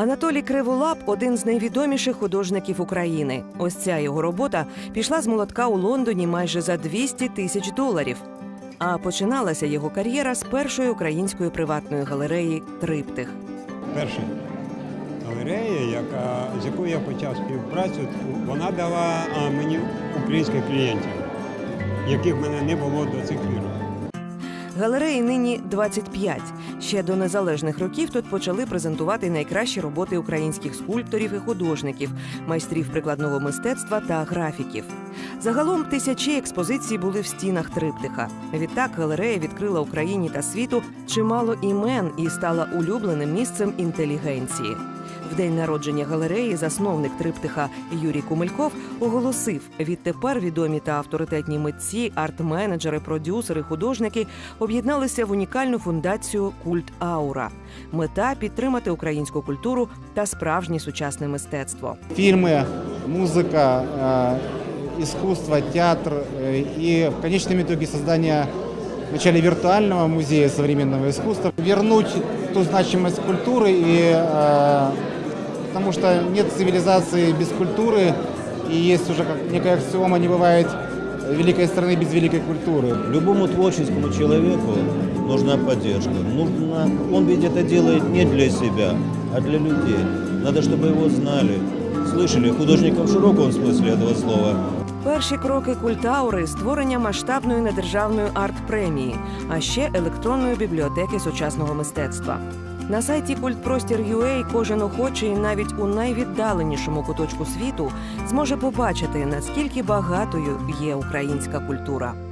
Анатолій Криволап один з найвідоміших художників України. Ось ця його робота пішла з молотка у Лондоні майже за 200 тисяч доларів. А починалася його кар'єра з першої української приватної галереї Триптих. Перша галерея, яка, з якою я почав співпрацю, вона дала мені українських клієнтів, яких в мене не було до цих пір. Галереї нині 25. Ще до незалежних років тут почали презентувати найкращі роботи українських скульпторів і художників, майстрів прикладного мистецтва та графіків. Загалом тисячі експозицій були в стінах триптиха. Відтак галерея відкрила Україні та світу чимало імен і стала улюбленим місцем інтелігенції. В день народження галереї засновник триптиха Юрій Кумельков оголосив: відтепер відомі та авторитетні митці, арт-менеджери, продюсери, художники об'єдналися в унікальну фундацію Культ Аура. Мета підтримати українську культуру та справжнє сучасне мистецтво. фильмы, музыка, э, искусство, театр э, и в конечном итоге создание вначале виртуального музея современного искусства, вернуть ту значимость культуры, и, э, потому что нет цивилизации без культуры, и есть уже как некая аксиома, не бывает великой страны без великой культуры. Любому творческому человеку нужна поддержка. Нужно, он ведь это делает не для себя, а для людей. Надо, чтобы его знали, слышали художника в широком смысле этого слова. Перші кроки культаури створення масштабної недержавної арт-премії, а ще електронної бібліотеки сучасного мистецтва. На сайті Культпростір.ua кожен охочий навіть у найвіддаленішому куточку світу зможе побачити, наскільки багатою є українська культура.